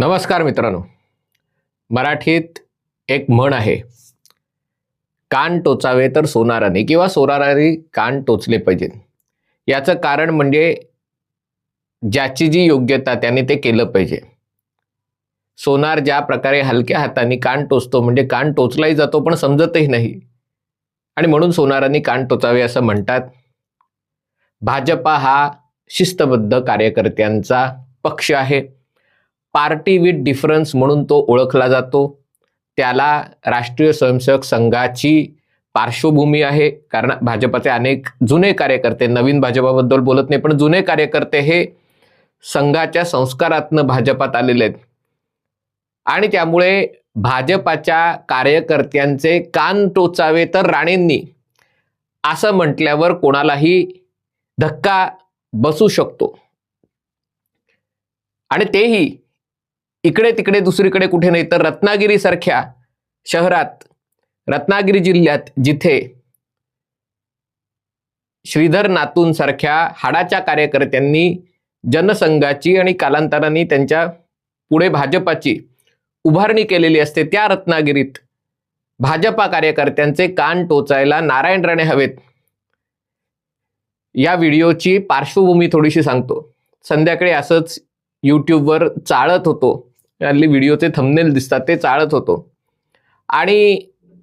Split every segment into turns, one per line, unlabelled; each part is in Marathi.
नमस्कार मित्रांनो. मराठीत एक म्हण आहे. कान टोचावे तर सोनाराने किंवा सोनाराने कान टोचले पाहिजेत याचं कारण म्हणजे ज्याची जी योग्यता त्याने ते केलं पाहिजे. सोनार ज्या प्रकारे हलक्या हाताने कान टोचतो म्हणजे कान टोचलाही जातो पण समजतही नाही. आणि म्हणून सोनारांनी कान टोचावे असं म्हणतात. भाजपा हा शिस्तबद्ध कार्यकर्त्यांचा पक्ष आहे. पार्टी विथ डिफरन्स म्हणून तो ओळखला जातो. त्याला राष्ट्रीय स्वयंसेवक संघाची पार्श्वभूमी आहे. कारण भाजपाचे अनेक जुने कार्यकर्ते नवीन भाजपाबद्दल बोलत नाही पण जुने कार्यकर्ते हे संघाच्या संस्कारातनं भाजपात आलेले आहेत. आणि त्यामुळे भाजपाच्या कार्यकर्त्यांचे कान टोचावे तर राणेंनी. असं म्हटल्यावर कोणालाही धक्का बसू शकतो. आणि तेही इकडे तिकडे दुसरीकडे कुठे नाही तर रत्नागिरीसारख्या शहरात रत्नागिरी जिल्ह्यात जिथे श्रीधर नातूंसारख्या हाडाच्या कार्यकर्त्यांनी जनसंघाची आणि कालांतराने त्यांच्या पुढे भाजपाची उभारणी केलेली असते त्या रत्नागिरीत. भाजपा कार्यकर्त्यांचे कान टोचायला नारायण राणे हवेत. या व्हिडिओची पार्श्वभूमी थोडीशी सांगतो. संध्याकाळी असंच यूट्यूबवर चाळत होतो. हल्ली व्हिडिओचे थंबनेल दिसतात ते चाळत होतो. आणि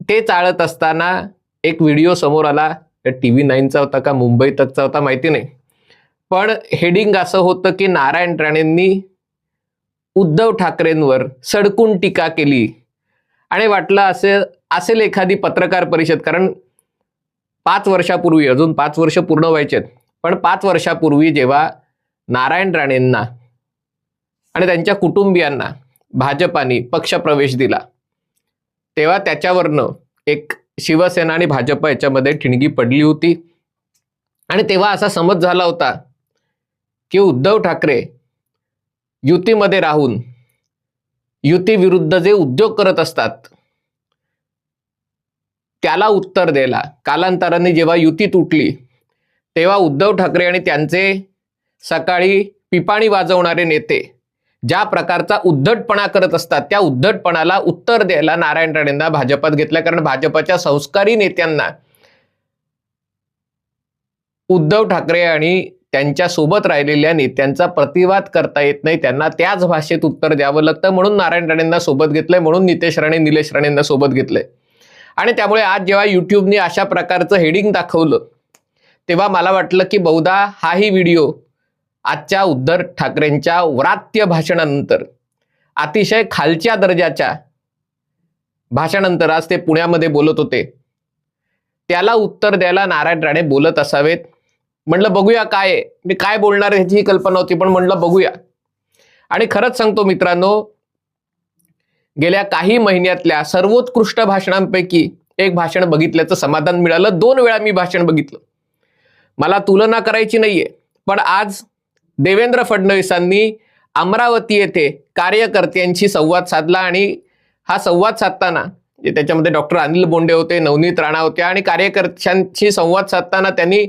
ते चाळत असताना एक व्हिडिओ समोर आला. टी व्ही नाईनचा होता का मुंबई तकचा होता माहिती नाही. पण हेडिंग असं होतं की नारायण राणेंनी उद्धव ठाकरेंवर सडकून टीका केली. आणि वाटलं असे असेल एखादी पत्रकार परिषद कारण पाच वर्षापूर्वी अजून पाच वर्ष पूर्ण व्हायचे पण पाच वर्षापूर्वी जेव्हा नारायण राणेंना आणि त्यांच्या कुटुंबियांना भाजपाने पक्षप्रवेश दिला तेव्हा त्याच्यावरनं एक शिवसेना आणि भाजप याच्यामध्ये ठिणगी पडली होती. आणि तेव्हा असा समज झाला होता की उद्धव ठाकरे युतीमध्ये राहून युतीविरुद्ध जे उद्योग करत असतात त्याला उत्तर द्यायला कालांतराने जेव्हा युती तुटली तेव्हा उद्धव ठाकरे आणि त्यांचे सकाळी पिपाणी वाजवणारे नेते ज्या प्रकारचा उद्धटपणा करत असतात त्या उद्धटपणाला उत्तर द्यायला नारायण राणेंना भाजपात घेतलं. कारण भाजपाच्या संस्कारी नेत्यांना उद्धव ठाकरे आणि त्यांच्यासोबत राहिलेल्या नेत्यांचा प्रतिवाद करता येत नाही. त्यांना त्याच भाषेत उत्तर द्यावं लागतं. म्हणून नारायण राणेंना सोबत घेतलंय. म्हणून नितेश राणे निलेश राणेंना सोबत घेतलंय. आणि त्यामुळे आज जेव्हा युट्यूबने अशा प्रकारचं हेडिंग दाखवलं तेव्हा मला वाटलं की बहुधा हाही व्हिडिओ आजच्या उद्धव ठाकरेंच्या व्रात्य भाषणानंतर अतिशय खालच्या दर्जाच्या भाषणानंतर आज ते पुण्यामध्ये बोलत होते. त्याला उत्तर द्यायला नारायण राणे बोलत असावेत. म्हणलं बघूया काय मी काय बोलणार आहे ह्याची कल्पना होती पण म्हणलं बघूया. आणि खरंच सांगतो मित्रांनो गेल्या काही महिन्यातल्या सर्वोत्कृष्ट भाषणांपैकी एक भाषण बघितल्याचं समाधान मिळालं. दोन वेळा मी भाषण बघितलं. मला तुलना करायची नाहीये पण आज देवेंद्र फडणवीसांनी अमरावती येथे कार्यकर्त्यांशी संवाद साधला आणि हा संवाद साधताना त्याच्यामध्ये डॉक्टर अनिल बोंडे होते नवनीत राणा होत्या आणि कार्यकर्त्यांशी संवाद साधताना त्यांनी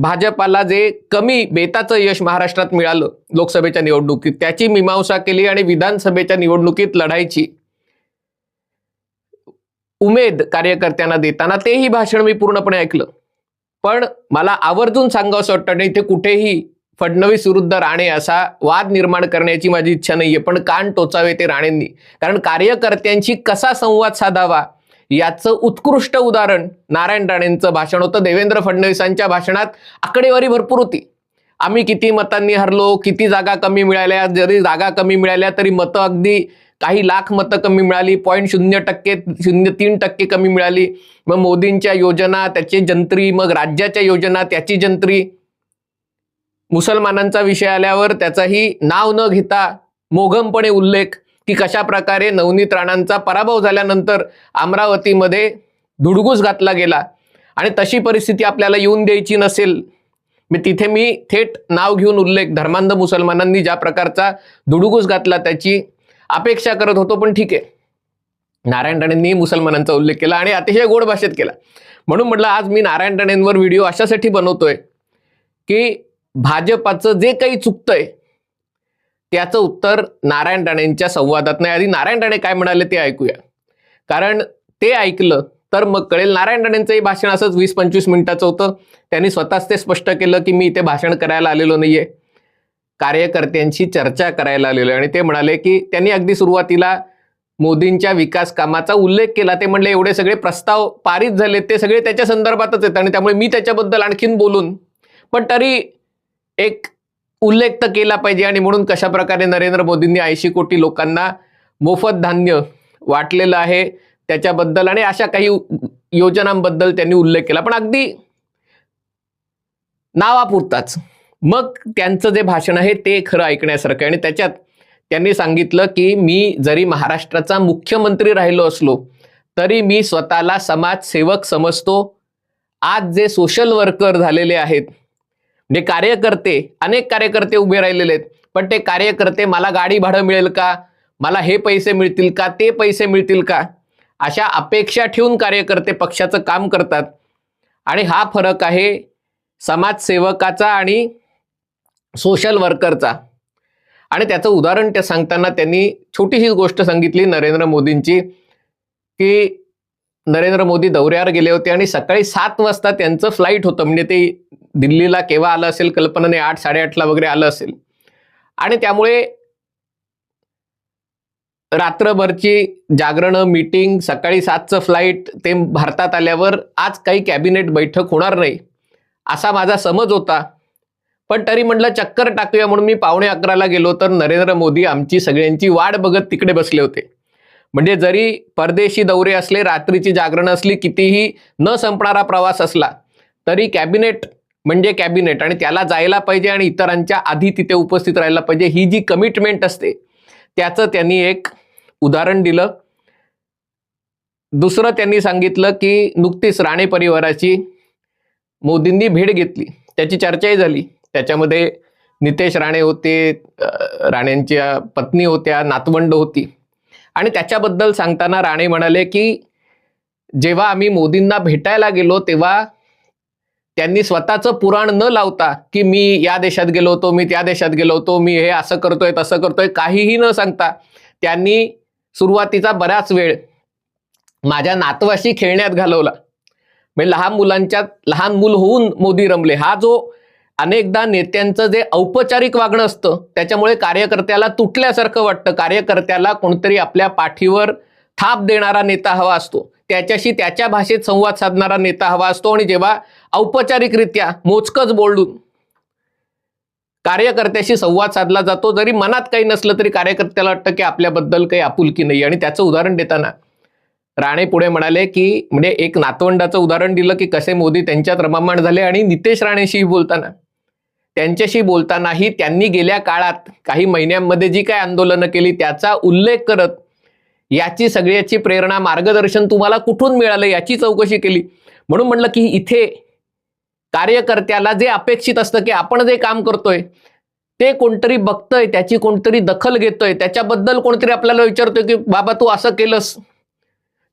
भाजपाला जे कमी बेताचं यश महाराष्ट्रात मिळालं लोकसभेच्या निवडणुकीत त्याची मीमांसा केली आणि विधानसभेच्या निवडणुकीत लढायची. उमेद कार्यकर्त्यांना देताना तेही भाषण मी पूर्णपणे ऐकलं. पण मला आवर्जून सांगावं असं वाटतं इथे कुठेही फडणवीस विरुद्ध राणे असा वाद निर्माण करण्याची माझी इच्छा नाहीये. पण कान टोचावे ते राणेंनी. कारण कार्यकर्त्यांशी कसा संवाद साधावा याचं उत्कृष्ट उदाहरण नारायण राणेंचं भाषण होतं. देवेंद्र फडणवीसांच्या भाषणात आकडेवारी भरपूर होती. आम्ही किती मतांनी हरलो किती जागा कमी मिळाल्या जरी जागा कमी मिळाल्या तरी मतं अगदी काही लाख मतं कमी मिळाली पॉईंट शून्य टक्के शून्य तीन टक्के कमी मिळाली. मग मोदींच्या योजना त्याची जंत्री मग राज्याच्या योजना त्याची जंत्री. मुसलमानांचा विषय आल्यावर त्याचाही नाव न घेता मोघमपणे उल्लेख. की कशा प्रकारे नवनीत राणांचा पराभव झाल्यानंतर अमरावतीमध्ये धुडगूस घातला गेला. आणि तशी परिस्थिती आपल्याला येऊन द्यायची नसेल मी तिथे मी थेट नाव घेऊन उल्लेख धर्मांध मुसलमानांनी ज्या प्रकारचा धुडगूस घातला त्याची अपेक्षा करत होतो पण ठीक आहे. नारायण राणेंनी मुसलमानांचा उल्लेख केला आणि अतिशय गोड भाषेत केला. म्हणून म्हटलं आज मी नारायण राणेंवर व्हिडिओ अशासाठी बनवतोय की भाजपाचं जे काही चुकतंय त्याचं उत्तर नारायण राणेंच्या संवादात नाही आधी नारायण राणे काय म्हणाले ते ऐकूया. कारण ते ऐकलं तर मग कळेल नारायण राणेंचंही भाषण असंच वीस पंचवीस मिनिटाचं होतं. त्यांनी स्वतःच ते स्पष्ट केलं की मी इथे भाषण करायला आलेलो आहे कार्यकर्त्यांशी चर्चा करायला आलेलो आहे. आणि ते म्हणाले की त्यांनी अगदी सुरुवातीला मोदींच्या विकास कामाचा उल्लेख केला. ते म्हणले एवढे सगळे प्रस्ताव पारित झाले ते सगळे त्याच्या संदर्भातच आहेत आणि त्यामुळे मी त्याच्याबद्दल आणखीन बोलून. पण तरी एक उल्लेख तर केला पाहिजे आणि म्हणून कशा प्रकारे नरेंद्र मोदींनी ऐंशी कोटी लोकांना मोफत धान्य वाटलेलं आहे त्याच्याबद्दल आणि अशा काही योजनांबद्दल त्यांनी उल्लेख केला. पण अगदी नावापुरताच. मग त्यांचं जे भाषण आहे ते खरं ऐकण्यासारखं आणि त्याच्यात त्यांनी सांगितलं की मी जरी महाराष्ट्राचा मुख्यमंत्री राहिलो असलो तरी मी स्वतःला समाजसेवक समजतो. आज जे सोशल वर्कर झालेले आहेत जे कार्यकर्ते अनेक कार्यकर्ते उभे राहिलेले आहेत. पण ते कार्यकर्ते मला गाडी भाडं मिळेल का? मला हे पैसे मिळतील का? ते पैसे मिळतील का? अशा अपेक्षा ठेवून कार्यकर्ते पक्षाचं काम करतात. आणि हा फरक आहे समाजसेवकाचा आणि सोशल वर्करचा आणि त्याचं उदाहरण ते सांगताना त्यांनी छोटीशी गोष्ट सांगितली नरेंद्र मोदींची की नरेंद्र मोदी दौऱ्यावर गेले होते आणि सकाळी सात वाजता त्यांचं फ्लाईट होतं. म्हणजे ते दिल्लीला केव्हा आलं असेल कल्पनाने आठ साडेआठला वगैरे आलं असेल. आणि त्यामुळे रात्रभरची जागरणं मीटिंग सकाळी सातचं फ्लाईट ते भारतात आल्यावर आज काही कॅबिनेट बैठक होणार नाही असा माझा समज होता. पण तरी म्हटलं चक्कर टाकूया म्हणून मी पावणे अकराला गेलो तर नरेंद्र मोदी आमची सगळ्यांची वाट बघत तिकडे बसले होते. म्हणजे जरी परदेशी दौरे असले रात्रीची जागरण असली कितीही न संपणारा प्रवास असला तरी कॅबिनेट म्हणजे कॅबिनेट आणि त्याला जायला पाहिजे आणि इतरांच्या आधी तिथे उपस्थित राहायला पाहिजे ही जी कमिटमेंट असते त्याचं त्यांनी एक उदाहरण दिलं. दुसरं त्यांनी सांगितलं की नुकतीच राणे परिवाराची मोदींनी भेट घेतली त्याची चर्चाही झाली. त्याच्यामध्ये नितेश राणे होते राणेंच्या पत्नी होत्या नातवंड होती. आणि त्याच्याबद्दल सांगताना राणे म्हणाले की जेव्हा आम्ही मोदींना भेटायला गेलो तेव्हा त्यांनी स्वतःचं पुराण न लावता की मी या देशात गेलो होतो मी त्या देशात गेलो होतो मी हे असं करतोय तसं करतोय काहीही न सांगता त्यांनी सुरुवातीचा बराच वेळ माझ्या नातवाशी खेळण्यात घालवला. म्हणजे लहान मुलांच्या लहान मूल होऊन मोदी रमले. हा जो अनेकदा नेत्यांचं जे औपचारिक वागणं असतं त्याच्यामुळे कार्यकर्त्याला तुटल्यासारखं वाटतं. कार्यकर्त्याला कोणतरी आपल्या पाठीवर थाप देणारा नेता हवा असतो. त्याच्याशी त्याच्या भाषेत संवाद साधणारा नेता हवा असतो. आणि जेव्हा औपचारिकरित्या मोजकच बोलून कार्यकर्त्याशी संवाद साधला जातो. जरी मनात काही नसलं तरी कार्यकर्त्याला वाटतं की आपल्याबद्दल काही आपुलकी नाही आणि त्याचं उदाहरण देताना राणे पुढे म्हणाले की म्हणजे एक नातवंडाचं उदाहरण दिलं की कसे मोदी त्यांच्यात रमामाण झाले आणि नितेश राणेशीही बोलताना. त्यांच्याशी बोलतानाही त्यांनी गेल्या काळात काही महिन्यांमध्ये जी काय आंदोलनं केली त्याचा उल्लेख करत याची सगळ्याची प्रेरणा मार्गदर्शन तुम्हाला कुठून मिळालं याची चौकशी केली. म्हणून म्हटलं की इथे कार्यकर्त्याला जे अपेक्षित असतं की आपण जे काम करतोय ते कोणतरी बघतंय त्याची कोणतरी दखल घेतोय त्याच्याबद्दल कोणतरी आपल्याला विचारतोय की बाबा तू असं केलंस?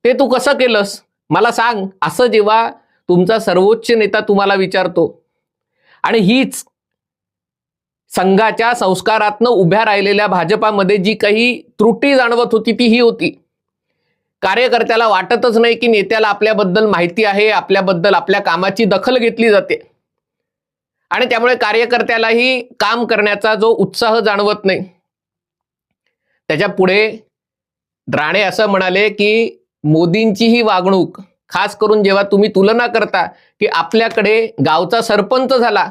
ते तू कसं केलंस? मला सांग. असं जेव्हा तुमचा सर्वोच्च नेता तुम्हाला विचारतो आणि हीच संघाच्या संस्कारातनं उभ्या राहिलेल्या भाजपामध्ये जी काही त्रुटी जाणवत होती ती ही होती. कार्यकर्त्याला वाटतच नाही की नेत्याला आपल्याबद्दल माहिती आहे आपल्याबद्दल आपल्या कामाची दखल घेतली जाते. आणि त्यामुळे कार्यकर्त्यालाही काम करण्याचा जो उत्साह जाणवत नाही. त्याच्या पुढे राणे असं म्हणाले की मोदींची ही वागणूक खास करून जेव्हा तुम्ही तुलना करता की आपल्याकडे गावचा सरपंच झाला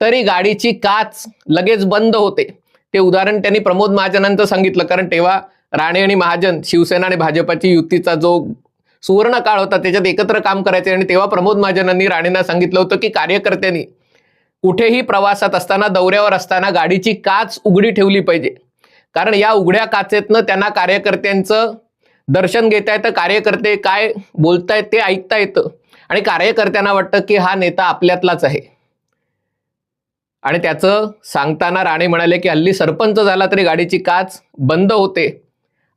तरी गाडीची काच लगेच बंद होते. ते उदाहरण त्यांनी प्रमोद महाजनांचं सांगितलं कारण तेव्हा राणे आणि महाजन शिवसेना आणि भाजपाची युतीचा जो सुवर्ण काळ होता त्याच्यात एकत्र काम करायचे आणि तेव्हा प्रमोद महाजनांनी राणेंना सांगितलं होतं की कार्यकर्त्यांनी कुठेही प्रवासात असताना दौऱ्यावर असताना गाडीची काच उघडी ठेवली पाहिजे. कारण या उघड्या काचेतनं त्यांना कार्यकर्त्यांचं दर्शन घेता येतं कार्यकर्ते काय बोलतायत ते ऐकता येतं आणि कार्यकर्त्यांना वाटतं की हा नेता आपल्यातलाच आहे. आणि त्याचं सांगताना राणे म्हणाले की हल्ली सरपंच झाला तरी गाडीची काच बंद होते.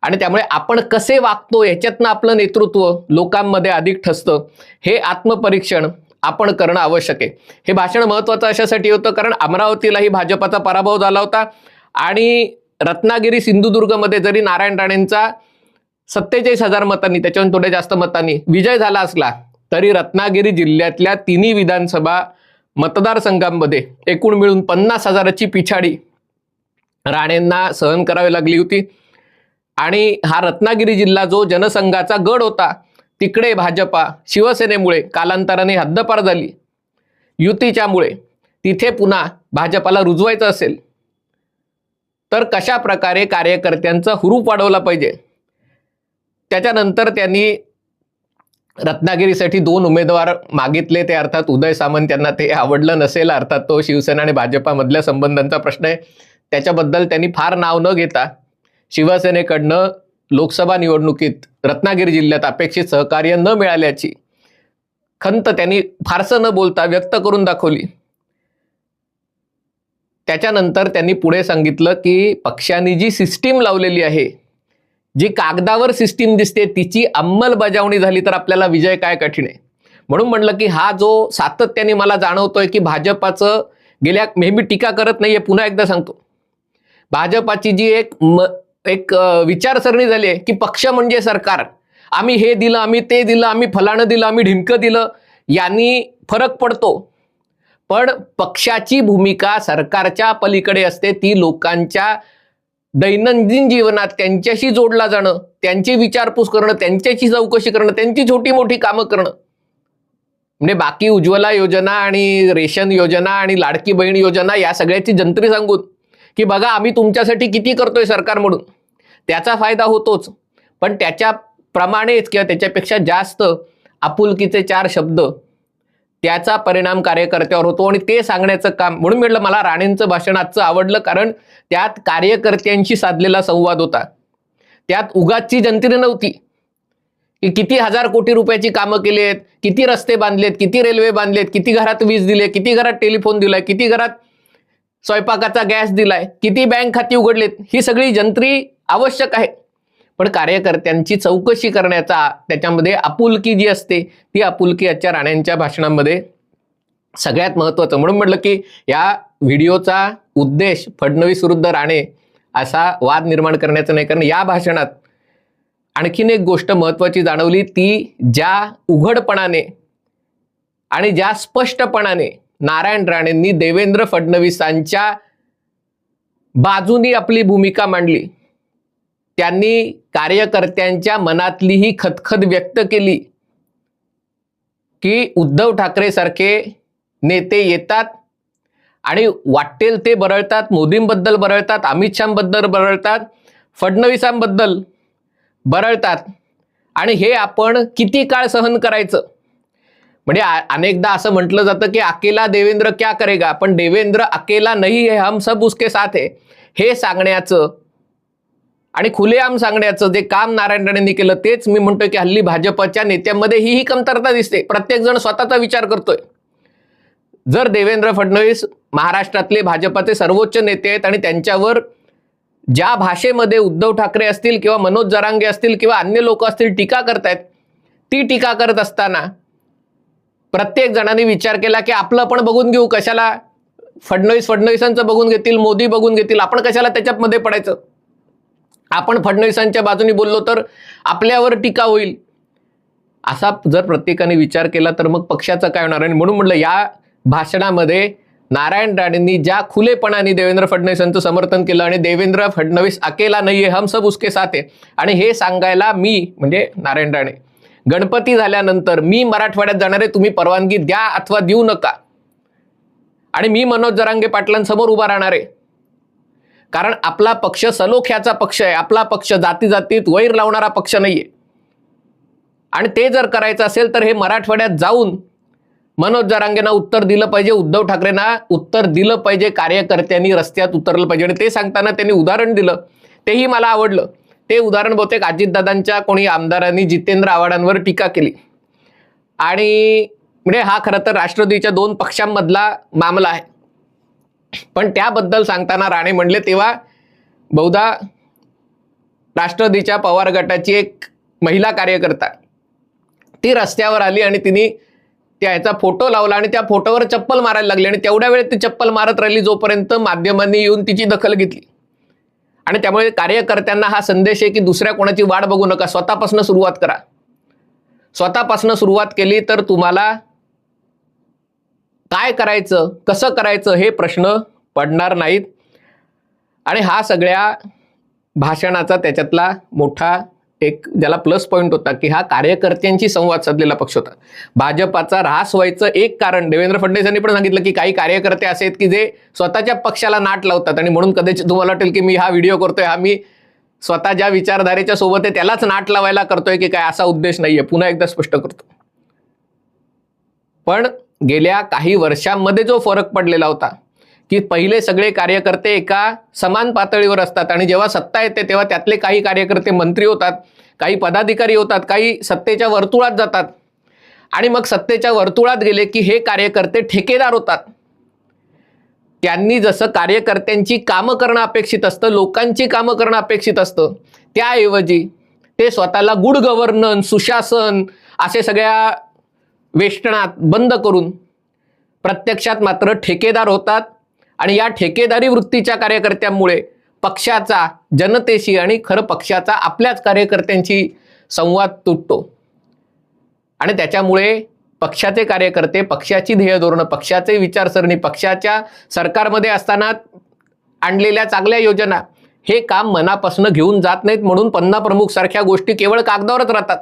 आणि त्यामुळे आपण कसे वागतो याच्यातनं आपलं नेतृत्व लोकांमध्ये अधिक ठसतं हे आत्मपरीक्षण आपण करणं आवश्यक आहे. हे भाषण महत्त्वाचं अशासाठी होतं कारण अमरावतीलाही भाजपाचा पराभव झाला होता आणि रत्नागिरी सिंधुदुर्गमध्ये जरी नारायण राणेंचा सत्तेचाळीस हजार मतांनी त्याच्याहून थोड्या जास्त मतांनी विजय झाला असला तरी रत्नागिरी जिल्ह्यातल्या तिन्ही विधानसभा मतदारसंघांमध्ये एकूण मिळून पन्नास हजाराची पिछाडी राणेंना सहन करावी लागली होती. आणि हा रत्नागिरी जिल्हा जो जनसंघाचा गड होता तिकडे भाजपा शिवसेनेमुळे कालांतराने हद्दपार झाली. युतीच्यामुळे तिथे पुन्हा भाजपाला रुजवायचं असेल. तर कशा प्रकारे कार्यकर्त्यांचा हुरूप वाढवला पाहिजे? त्याच्यानंतर त्यांनी रत्नागिरीसाठी दोन उमेदवार मागितले ते अर्थात उदय सामंत यांना ते आवडलं नसेल अर्थात तो शिवसेना आणि भाजपामधल्या संबंधांचा प्रश्न आहे. त्याच्याबद्दल त्यांनी फार नाव न घेता शिवसेनेकडनं लोकसभा निवडणुकीत रत्नागिरी जिल्ह्यात अपेक्षित सहकार्य न मिळाल्याची खंत त्यांनी फारसं न बोलता व्यक्त करून दाखवली. त्याच्यानंतर त्यांनी पुढे सांगितलं की पक्षाने जी सिस्टीम लावलेली आहे जी कागदावर सिस्टीम दिसते तिची अंमलबजावणी झाली तर आपल्याला विजय काय कठीण आहे? म्हणून म्हणलं की हा जो सातत्याने मला जाणवतोय की भाजपाचं गेल्या नेहमी टीका करत नाहीये पुन्हा एकदा सांगतो. भाजपाची जी एक म एक विचारसरणी झाली आहे की पक्ष म्हणजे सरकार. आम्ही हे दिलं आम्ही ते दिलं आम्ही फलाणं दिलं आम्ही ढिमकं दिलं यांनी फरक पडतो. पण पक्षाची भूमिका सरकारच्या पलीकडे असते ती लोकांच्या दैनंदिन जीवनात त्यांच्याशी जोडला जाणं त्यांची विचारपूस करणं त्यांच्याशी चौकशी करणं त्यांची छोटी मोठी कामं करणं. म्हणजे बाकी उज्ज्वला योजना आणि रेशन योजना आणि लाडकी बहीण योजना या सगळ्याची जंत्री सांगून की बघा आम्ही तुमच्यासाठी किती करतोय सरकार म्हणून. त्याचा फायदा होतोच. पण त्याच्याप्रमाणेच किंवा त्याच्यापेक्षा जास्त आपुलकीचे चार शब्द त्याचा परिणाम कार्यकर्त्यावर होतो आणि ते सांगण्याचं काम म्हणून म्हटलं मला राणेंचं भाषण आजचं आवडलं कारण त्यात कार्यकर्त्यांशी साधलेला संवाद होता. त्यात उगाची जनतेने नव्हती. की किती हजार कोटी रुपयाची कामं केली आहेत किती रस्ते बांधलेत किती रेल्वे बांधलेत किती घरात वीज दिले किती घरात टेलिफोन दिलाय किती घरात स्वयंपाकाचा गॅस दिलाय किती बँक खाती उघडलेत ही सगळी जंत्री आवश्यक आहे. पण कार्यकर्त्यांची चौकशी करण्याचा त्याच्यामध्ये आपुलकी जी असते ती आपुलकी आजच्या राण्यांच्या भाषणामध्ये सगळ्यात महत्त्वाचं. म्हणून म्हटलं की या व्हिडिओचा उद्देश फडणवीस विरुद्ध राणे असा वाद निर्माण करण्याचा नाही कारण या भाषणात आणखीन एक गोष्ट महत्त्वाची जाणवली ती ज्या उघडपणाने आणि ज्या स्पष्टपणाने नारायण राणेंनी देवेंद्र फडणवीसांच्या बाजूनी आपली भूमिका मांडली त्यांनी कार्यकर्त्यांच्या मनातली ही खतखत व्यक्त केली की उद्धव ठाकरे सारखे नेते येतात आणि वाटेल ते बरळतात मोदींबद्दल बरळतात अमित शहाबद्दल बरळतात फडणवीसांबद्दल बरळतात. आणि हे आपण किती काळ सहन करायचं? म्हणजे आ- अनेकदा असं म्हटलं जातं की अकेला देवेंद्र क्या करेगा? पण देवेंद्र अकेला नाही है हम सब उसके साथ है. हे सांगण्याचं आणि खुलेआम सांगण्याचं जे काम नारायण राणेंनी केलं तेच मी म्हणतोय की हल्ली भाजपच्या नेत्यांमध्ये ही ही कमतरता दिसते. प्रत्येक जण स्वतःचा विचार करतोय. जर देवेंद्र फडणवीस महाराष्ट्रातले भाजपाचे सर्वोच्च नेते आहेत आणि त्यांच्यावर ज्या भाषेमध्ये उद्धव ठाकरे असतील किंवा मनोज जरांगे असतील किंवा अन्य लोक असतील टीका करतायत ती टीका करत असताना प्रत्येक जणांनी विचार केला की आपलं पण बघून घेऊ कशाला फडणवीस फडणवीसांचं बघून घेतील मोदी बघून घेतील आपण कशाला त्याच्यामध्ये पडायचं? आपण फडणवीसांच्या बाजूनी बोललो तर आपल्यावर टीका होईल. असा जर प्रत्येकाने विचार केला तर मग पक्षाचं काय होणार? आणि म्हणून म्हटलं या भाषणामध्ये नारायण राणेंनी ज्या खुलेपणाने देवेंद्र फडणवीसांचं समर्थन केलं आणि देवेंद्र फडणवीस अकेला नाहीये हम सब उसके साथ आहे. आणि हे सांगायला मी म्हणजे नारायण राणे गणपती झाल्यानंतर मी मराठवाड्यात जाणारे तुम्ही परवानगी द्या अथवा देऊ नका. आणि मी मनोज जरांगे पाटलांसमोर उभा राहणार आहे. कारण आपला पक्ष सलोख्याचा पक्ष आहे. आपला पक्ष जाती जातीत वैर लावणारा पक्ष नाहीये. आणि ते जर करायचं असेल तर हे मराठवाड्यात जाऊन मनोज जरांगेंना उत्तर दिलं पाहिजे उद्धव ठाकरेंना उत्तर दिलं पाहिजे कार्यकर्त्यांनी रस्त्यात उतरलं पाहिजे. आणि ते सांगताना त्यांनी उदाहरण दिलं. तेही मला आवडलं. ते उदाहरण बहुतेक अजितदादांच्या कोणी आमदारांनी जितेंद्र आव्हाडांवर टीका केली. आणि म्हणजे हा खरं तर राष्ट्रवादीच्या दोन पक्षांमधला मामला आहे. पण त्याबद्दल सांगताना राणे म्हणले तेव्हा बहुधा राष्ट्रवादीच्या पवार गटाची एक महिला कार्यकर्ता ती रस्त्यावर आली आणि तिने त्या फोटो लावला आणि त्या फोटोवर चप्पल मारायला लागली आणि तेवढ्या वेळेत ती चप्पल मारत राहिली जोपर्यंत माध्यमांनी येऊन तिची दखल घेतली. आणि त्यामुळे कार्यकर्त्यांना हा संदेश आहे की दुसऱ्या कोणाची वाट बघू नका स्वतःपासून सुरुवात करा. स्वतःपासून सुरुवात केली तर तुम्हाला काय करायचं? कसं करायचं? हे प्रश्न पडणार नाहीत. आणि हा सगळ्या भाषणाचा त्याच्यातला मोठा एक ज्याला प्लस पॉईंट होता की हा कार्यकर्त्यांशी संवाद साधलेला पक्ष होता. भाजपाचा ऱ्हास व्हायचं एक कारण देवेंद्र फडणवीस यांनी पण सांगितलं की काही कार्यकर्ते असे आहेत की जे स्वतःच्या पक्षाला नाट लावतात आणि म्हणून कदाचित तुम्हाला वाटेल की मी हा व्हिडिओ करतोय हा मी स्वतः ज्या विचारधारेच्या सोबत आहे त्यालाच नाट लावायला करतोय की काय असा उद्देश नाहीये. पुन्हा एकदा स्पष्ट करतो. पण गेल्या काही वर्षांमध्ये जो फरक पडलेला होता की पहिले सगळे कार्यकर्ते एका समान पातळीवर असतात आणि जेव्हा सत्ता येते तेव्हा त्यातले काही कार्यकर्ते मंत्री होतात काही पदाधिकारी होतात काही सत्तेच्या वर्तुळात जातात. आणि मग सत्तेच्या वर्तुळात गेले की हे कार्यकर्ते ठेकेदार होतात. त्यांनी जसं कार्यकर्त्यांची कामं करणं अपेक्षित असतं लोकांची कामं करणं अपेक्षित असतं त्याऐवजी ते स्वतःला गुड गव्हर्नन्स सुशासन असे सगळ्या वेष्टणात बंद करून प्रत्यक्षात मात्र ठेकेदार होतात आणि या ठेकेदारी वृत्तीच्या कार्यकर्त्यांमुळे पक्षाचा जनतेशी आणि खरं पक्षाचा आपल्याच कार्यकर्त्यांशी संवाद तुटतो. आणि त्याच्यामुळे पक्षाचे कार्यकर्ते पक्षाची ध्येय धोरणं पक्षाचे विचारसरणी पक्षाच्या सरकारमध्ये असताना आणलेल्या चांगल्या योजना हे काम मनापासून घेऊन जात नाहीत म्हणून पन्ना प्रमुख सारख्या गोष्टी केवळ कागदावरच राहतात.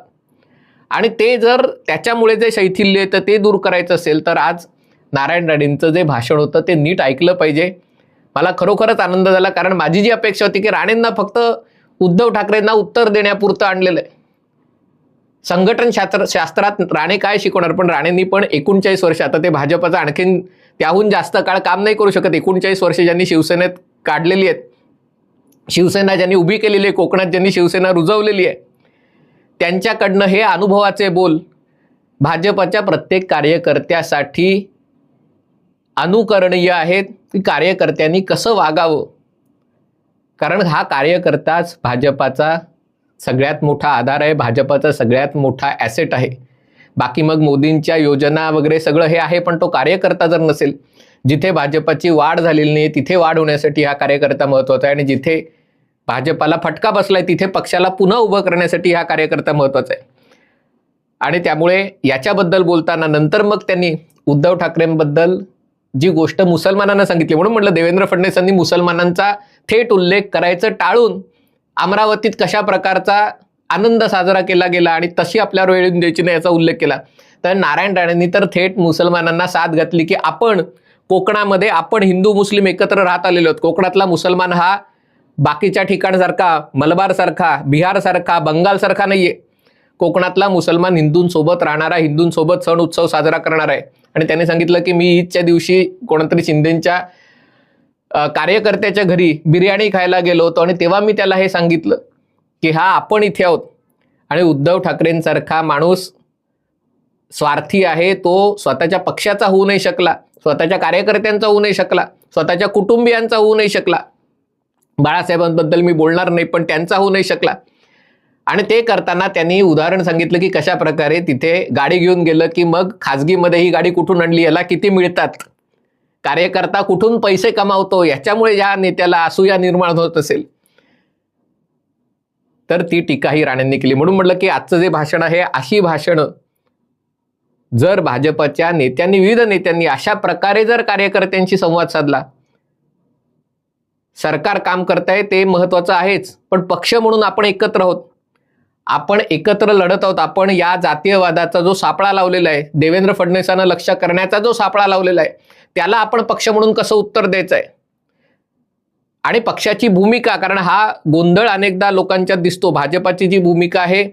आणि ते जर त्याच्यामुळे जे शैथिल्य आहे तर ते दूर करायचं असेल तर आज नारायण राणेंचं जे भाषण होतं ते नीट ऐकलं पाहिजे. मला खरोखरच आनंद झाला कारण माझी जी अपेक्षा होती की राणेंना फक्त उद्धव ठाकरेंना उत्तर देण्यापुरतं आणलेलं आहे. संघटन शास्त्र शास्त्रात राणे काय शिकवणार? पण राणेंनी पण एकोणचाळीस वर्ष आता ते भाजपचं आणखीन त्याहून जास्त काळ काम नाही करू शकत. एकोणचाळीस वर्ष ज्यांनी शिवसेनेत काढलेली आहेत शिवसेना ज्यांनी उभी केलेली आहे कोकणात ज्यांनी शिवसेना रुजवलेली आहे त्यांच्याकडनं हे अनुभवाचे बोल भाजपच्या प्रत्येक कार्यकर्त्यासाठी अनुकरणीय आहेत की कार्यकर्त्यांनी कसं वागावं? कारण हा कार्यकर्ताच भाजपाचा सगळ्यात मोठा आधार आहे भाजपाचा सगळ्यात मोठा ॲसेट आहे. बाकी मग मोदींच्या योजना वगैरे सगळं हे आहे पण तो कार्यकर्ता जर नसेल जिथे भाजपाची वाढ झालेली नाही तिथे वाढ होण्यासाठी हा कार्यकर्ता महत्त्वाचा आहे आणि जिथे भाजपाला फटका बसलाय तिथे पक्षाला पुन्हा उभं करण्यासाठी हा कार्यकर्ता महत्त्वाचा आहे. आणि त्यामुळे याच्याबद्दल बोलताना नंतर मग त्यांनी उद्धव ठाकरेंबद्दल जी गोष्ट मुसलमानांना सांगितली म्हणून म्हटलं देवेंद्र फडणवीसांनी मुसलमानांचा थेट उल्लेख करायचं टाळून अमरावतीत कशा प्रकारचा आनंद साजरा केला गेला आणि तशी आपल्यावर वेळ येऊन द्यायची नाही याचा उल्लेख केला. तर नारायण राणेंनी तर थेट मुसलमानांना साथ घातली की आपण कोकणामध्ये आपण हिंदू मुस्लिम एकत्र राहत आलेलो आहोत. कोकणातला मुसलमान हा बाकीच्या ठिकाणसारखा मलबारसारखा बिहारसारखा बंगालसारखा नाही आहे कोकणातला मुसलमान हिंदूंसोबत राहणारा हिंदूंसोबत सण उत्सव साजरा करणार आहे. आणि त्याने सांगितलं की मी ईदच्या दिवशी कोणतरी शिंदेच्या कार्यकर्त्याच्या घरी बिर्याणी खायला गेलो होतो आणि तेव्हा मी त्याला हे सांगितलं की हा आपण इथे आहोत. आणि उद्धव ठाकरेंसारखा माणूस स्वार्थी आहे तो स्वतःच्या पक्षाचा होऊ नाही शकला स्वतःच्या कार्यकर्त्यांचा होऊ नाही शकला स्वतःच्या कुटुंबियांचा होऊ नाही शकला. बाळासाहेबांबद्दल मी बोलणार नाही पण त्यांचा होऊ नाही शकला. आणि ते करताना त्यांनी उदाहरण सांगितलं की कशा प्रकारे तिथे गाडी घेऊन गेलं की मग खाजगीमध्ये ही गाडी कुठून आणली याला किती मिळतात? कार्यकर्ता कुठून पैसे कमावतो? याच्यामुळे या नेत्याला असूया निर्माण होत असेल. तर ती टीका ही राणेंनी केली. म्हणून म्हटलं की आजचं जे भाषण आहे अशी भाषणं जर भाजपच्या नेत्यांनी विविध नेत्यांनी अशा प्रकारे जर कार्यकर्त्यांशी संवाद साधला सरकार काम करताय ते महत्वाचं आहेच. पण पक्ष म्हणून आपण एकत्र आहोत. आपण एकत्र लढत आहोत. आपण या जातीयवादाचा जो सापळा लावलेला आहे देवेंद्र फडणवीसांना लक्ष करण्याचा जो सापळा लावलेला आहे त्याला आपण पक्ष म्हणून कसं उत्तर द्यायचं आहे आणि पक्षाची भूमिका कारण हा गोंधळ अनेकदा लोकांच्यात दिसतो. भाजपाची जी भूमिका आहे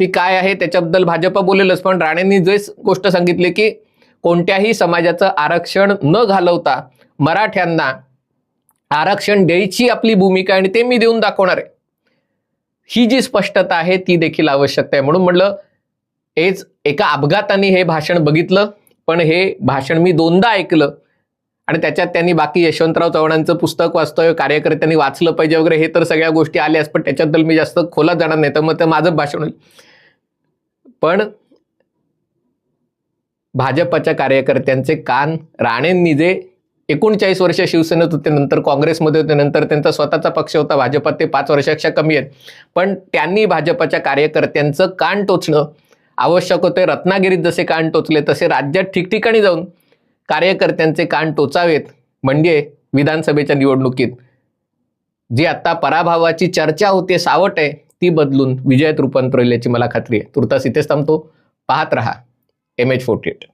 ती काय आहे त्याच्याबद्दल भाजप बोलेलच पण राणेंनी जे गोष्ट सांगितली की कोणत्याही समाजाचं आरक्षण न घालवता मराठ्यांना आरक्षण द्यायची आपली भूमिका आणि ते मी देऊन दाखवणार आहे. ही जी स्पष्टता आहे ती देखील आवश्यकता आहे. म्हणून म्हटलं हेच एका अपघाताने हे भाषण बघितलं पण हे भाषण मी दोनदा ऐकलं. आणि त्याच्यात त्यांनी बाकी यशवंतराव चव्हाणांचं पुस्तक वाचतोय कार्यकर्त्यांनी वाचलं पाहिजे वगैरे हे तर सगळ्या गोष्टी आल्यास पण त्याच्याबद्दल मी जास्त खोलात जाणार नाही. तर मग ते माझं भाषण होईल. पण भाजपच्या कार्यकर्त्यांचे कान राणेंनी जे एकोणचाळीस वर्ष शिवसेनेत होते नंतर काँग्रेसमध्ये होते नंतर त्यांचा स्वतःचा पक्ष होता भाजपात ते पाच वर्षापेक्षा कमी आहेत. पण त्यांनी भाजपच्या कार्यकर्त्यांचं कान टोचणं आवश्यक होते. रत्नागिरीत जसे कान टोचले तसे राज्यात ठिकठिकाणी जाऊन कार्यकर्त्यांचे कान टोचावेत म्हणजे विधानसभेच्या निवडणुकीत. जी आता पराभवाची चर्चा होते सावट आहे ती बदलून विजयात रूपांतर होईल याची मला खात्री आहे. तुर्तास इथेच थांबतो. पाहत रहा. M H forty eight